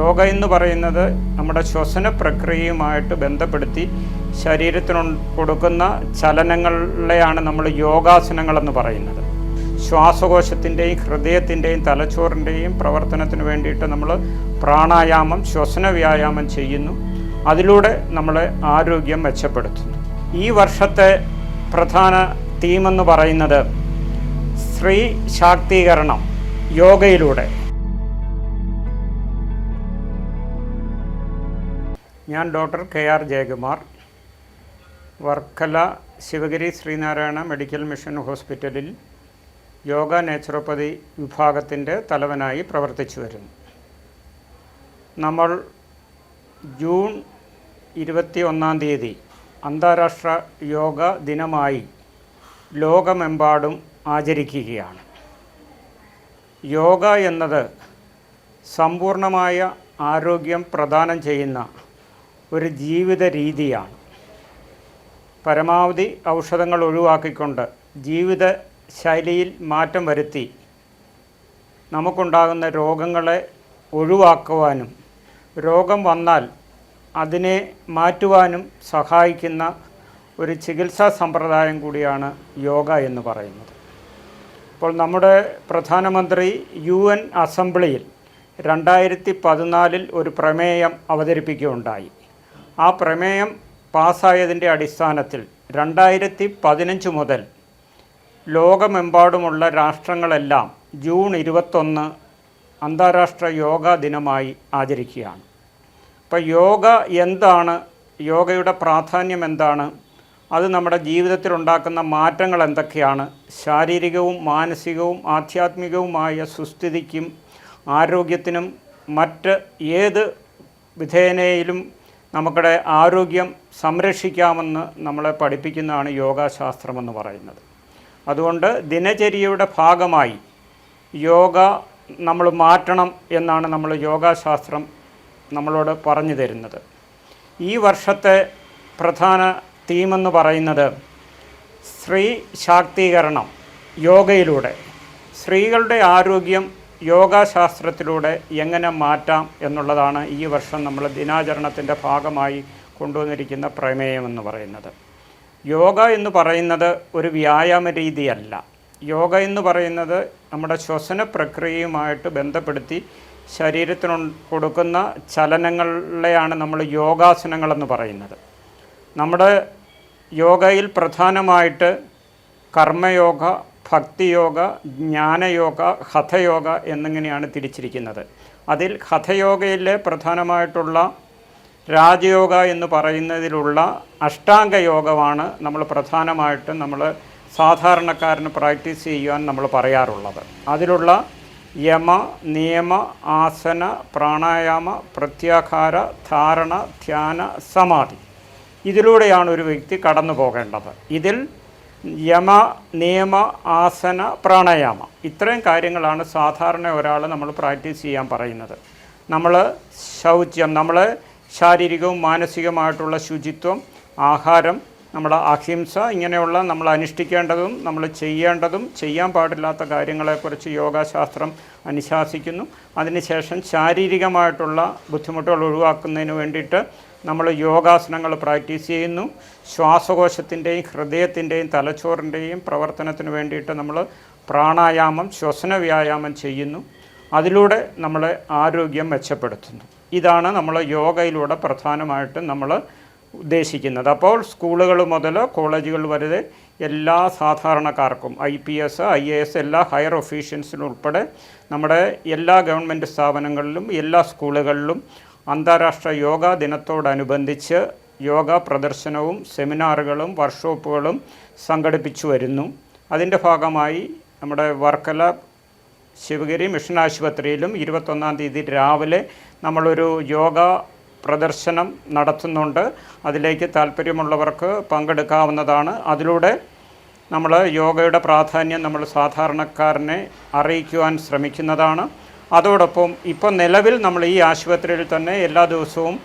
യോഗ എന്ന് പറയുന്നത് നമ്മുടെ ശ്വസന പ്രക്രിയയുമായിട്ട് ബന്ധപ്പെടുത്തി ശരീരത്തിന് കൊടുക്കുന്ന ചലനങ്ങളെയാണ് നമ്മൾ യോഗാസനങ്ങളെന്ന് പറയുന്നത്. ശ്വാസകോശത്തിന്റെയും ഹൃദയത്തിന്റെയും തലച്ചോറിന്റെയും പ്രവർത്തനത്തിന് വേണ്ടിയിട്ട് നമ്മൾ പ്രാണായാമം ശ്വസന വ്യായാമം ചെയ്യുന്നു. അതിലൂടെ നമ്മളെ ആരോഗ്യം മെച്ചപ്പെടുത്തുന്നു. ഈ വർഷത്തെ പ്രധാന തീമെന്ന് പറയുന്നത് സ്ത്രീ ശാക്തീകരണം യോഗയിലൂടെ. ഞാൻ doctor K R Jayakumar Varkala Sivagiri Sreenarayana medical mission ഹോസ്പിറ്റലിൽ യോഗ നേച്ചുറോപ്പതി വിഭാഗത്തിന്റെ തലവനായി പ്രവർത്തിച്ചു വരുന്നു. നമ്മൾ ജൂൺ ഇരുപത്തി ഒന്നാം തീയതി അന്താരാഷ്ട്ര യോഗ ദിനമായി ലോകമെമ്പാടും ആചരിക്കുകയാണ്. യോഗ എന്നത് സമ്പൂർണമായ ആരോഗ്യം പ്രദാനം ചെയ്യുന്ന ഒരു ജീവിത രീതിയാണ്. പരമാവധി ഔഷധങ്ങൾ ഒഴിവാക്കിക്കൊണ്ട് ജീവിത ശൈലിയിൽ മാറ്റം വരുത്തി നമുക്കുണ്ടാകുന്ന രോഗങ്ങളെ ഒഴിവാക്കുവാനും രോഗം വന്നാൽ അതിനെ മാറ്റുവാനും സഹായിക്കുന്ന ഒരു ചികിത്സാ സമ്പ്രദായം കൂടിയാണ് യോഗ എന്ന് പറയുന്നത്. ഇപ്പോൾ നമ്മുടെ പ്രധാനമന്ത്രി യു എൻ അസംബ്ലിയിൽ രണ്ടായിരത്തി പതിനാലിൽ ഒരു പ്രമേയം അവതരിപ്പിക്കുകയുണ്ടായി. ആ പ്രമേയം പാസ്സായതിന്റെ അടിസ്ഥാനത്തിൽ രണ്ടായിരത്തി പതിനഞ്ച് മുതൽ ലോകമെമ്പാടുമുള്ള രാഷ്ട്രങ്ങളെല്ലാം ജൂൺ ഇരുപത്തൊന്ന് അന്താരാഷ്ട്ര യോഗ ദിനമായി ആചരിക്കുകയാണ്. അപ്പോൾ യോഗ എന്താണ്? യോഗയുടെ പ്രാധാന്യം എന്താണ്? അത് നമ്മുടെ ജീവിതത്തിൽ ഉണ്ടാക്കുന്ന മാറ്റങ്ങൾ എന്തൊക്കെയാണ്? ശാരീരികവും മാനസികവും ആധ്യാത്മികവുമായ സുസ്ഥിതിക്കും ആരോഗ്യത്തിനും മറ്റ് ഏത് വിധേനയിലും നമ്മുടെ ആരോഗ്യം സംരക്ഷിക്കാമെന്ന് നമ്മളെ പഠിപ്പിക്കുന്നതാണ് യോഗാശാസ്ത്രമെന്ന് പറയുന്നത്. അതുകൊണ്ട് ദിനചര്യയുടെ ഭാഗമായി യോഗ നമ്മൾ മാറ്റണം എന്നാണ് നമ്മൾ യോഗാശാസ്ത്രം നമ്മളോട് പറഞ്ഞു തരുന്നത്. ഈ വർഷത്തെ പ്രധാന തീമെന്ന് പറയുന്നത് സ്ത്രീ ശാക്തീകരണം യോഗയിലൂടെ. സ്ത്രീകളുടെ ആരോഗ്യം യോഗാശാസ്ത്രത്തിലൂടെ എങ്ങനെ മാറ്റാം എന്നുള്ളതാണ് ഈ വർഷം നമ്മൾ ദിനാചരണത്തിന്റെ ഭാഗമായി കൊണ്ടുവന്നിരിക്കുന്ന പ്രമേയം എന്ന് പറയുന്നത്. യോഗ എന്ന് പറയുന്നത് ഒരു വ്യായാമ രീതിയല്ല. യോഗ എന്ന് പറയുന്നത് നമ്മുടെ ശ്വസന പ്രക്രിയയുമായിട്ട് ബന്ധപ്പെടുത്തി ശരീരത്തിന് കൊടുക്കുന്ന ചലനങ്ങളെയാണ് നമ്മൾ യോഗാസനങ്ങളെന്ന് പറയുന്നത്. നമ്മുടെ യോഗയിൽ പ്രധാനമായിട്ട് കർമ്മയോഗ ഭക്തിയോഗ ജ്ഞാനയോഗ ഹഥയോഗ എന്നിങ്ങനെയാണ് തിരിച്ചിരിക്കുന്നത്. അതിൽ ഹഥയോഗയിലെ പ്രധാനമായിട്ടുള്ള രാജയോഗ എന്ന് പറയുന്നതിലുള്ള അഷ്ടാംഗയോഗമാണ് നമ്മൾ പ്രധാനമായിട്ടും നമ്മൾ സാധാരണക്കാരന് പ്രാക്ടീസ് ചെയ്യുവാൻ നമ്മൾ പറയാറുള്ളത്. അതിലുള്ള യമ നിയമ ആസന പ്രാണായാമ പ്രത്യാഹാര ധാരണ ധ്യാന സമാധി. ഇതിലൂടെയാണ് ഒരു വ്യക്തി കടന്നു പോകേണ്ടത് ഇതിൽ യമ നിയമ ആസന പ്രാണായാമ. ഇത്രയും കാര്യങ്ങളാണ് സാധാരണ ഒരാൾ നമ്മൾ പ്രാക്ടീസ് ചെയ്യാൻ പറയുന്നത്. നമ്മൾ ശൗച്യം നമ്മൾ ശാരീരികവും മാനസികമായിട്ടുള്ള ശുചിത്വം ആഹാരം നമ്മുടെ അഹിംസ ഇങ്ങനെയുള്ള നമ്മൾ അനുഷ്ഠിക്കേണ്ടതും നമ്മൾ ചെയ്യേണ്ടതും ചെയ്യാൻ പാടില്ലാത്ത കാര്യങ്ങളെക്കുറിച്ച് യോഗാശാസ്ത്രം അനുശാസിക്കുന്നു. അതിനുശേഷം ശാരീരികമായിട്ടുള്ള ബുദ്ധിമുട്ടുകൾ ഒഴിവാക്കുന്നതിന് വേണ്ടിയിട്ട് നമ്മൾ യോഗാസനങ്ങൾ പ്രാക്ടീസ് ചെയ്യുന്നു. ശ്വാസകോശത്തിന്റെയും ഹൃദയത്തിന്റെയും തലച്ചോറിന്റെയും പ്രവർത്തനത്തിന് വേണ്ടിയിട്ട് നമ്മൾ പ്രാണായാമം ശ്വസന വ്യായാമം ചെയ്യുന്നു. അതിലൂടെ നമ്മളെ ആരോഗ്യം മെച്ചപ്പെടുത്തുന്നു. ഇതാണ് നമ്മൾ യോഗയിലൂടെ പ്രധാനമായിട്ടും നമ്മൾ ഉദ്ദേശിക്കുന്നത്. അപ്പോൾ സ്കൂളുകൾ മുതൽ കോളേജുകൾ വരെ എല്ലാ സാധാരണക്കാർക്കും I P S I A S എല്ലാ ഹയർ ഒഫീഷ്യൽസിനും ഉൾപ്പെടെ നമ്മുടെ എല്ലാ ഗവൺമെന്റ് സ്ഥാപനങ്ങളിലും എല്ലാ സ്കൂളുകളിലും അന്താരാഷ്ട്ര യോഗ ദിനത്തോടനുബന്ധിച്ച് യോഗ പ്രദർശനവും സെമിനാറുകളും വർക്ക്ഷോപ്പുകളും സംഘടിപ്പിച്ചു വരുന്നു. അതിന്റെ ഭാഗമായി നമ്മുടെ വർക്കല ശിവഗിരി മിഷൻ ആശുപത്രിയിലും ഇരുപത്തൊന്നാം തീയതി രാവിലെ നമ്മളൊരു യോഗ പ്രദർശനം നടത്തുന്നുണ്ട്. അതിലേക്ക് താല്പര്യമുള്ളവർക്ക് പങ്കെടുക്കാവുന്നതാണ്. അതിലൂടെ നമ്മൾ യോഗയുടെ പ്രാധാന്യം നമ്മൾ സാധാരണക്കാരനെ അറിയിക്കുവാൻ ശ്രമിക്കുന്നതാണ്. അതോടൊപ്പം ഇപ്പോൾ നിലവിൽ നമ്മൾ ഈ ആശുപത്രിയിൽ തന്നെ എല്ലാ ദിവസവും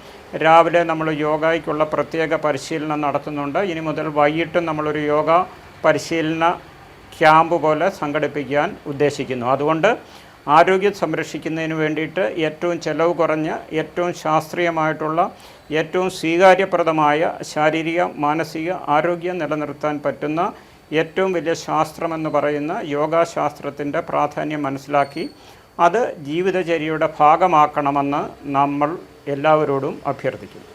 രാവിലെ നമ്മൾ യോഗയ്ക്കുള്ള പ്രത്യേക പരിശീലനം നടത്തുന്നുണ്ട്. ഇനി മുതൽ വൈകിട്ടും നമ്മളൊരു യോഗ പരിശീലന ക്യാമ്പ് പോലെ സംഘടിപ്പിക്കാൻ ഉദ്ദേശിക്കുന്നു. അതുകൊണ്ട് ആരോഗ്യം സംരക്ഷിക്കുന്നതിന് വേണ്ടിയിട്ട് ഏറ്റവും ചെലവ് കുറഞ്ഞ ഏറ്റവും ശാസ്ത്രീയമായിട്ടുള്ള ഏറ്റവും സ്വീകാര്യപ്രദമായ ശാരീരിക മാനസിക ആരോഗ്യം നിലനിർത്താൻ പറ്റുന്ന ഏറ്റവും വലിയ ശാസ്ത്രമെന്ന് പറയുന്ന യോഗാശാസ്ത്രത്തിന്റെ പ്രാധാന്യം മനസ്സിലാക്കി അത് ജീവിതചര്യയുടെ ഭാഗമാക്കണമെന്ന് നമ്മൾ എല്ലാവരോടും അഭ്യർത്ഥിക്കുന്നു.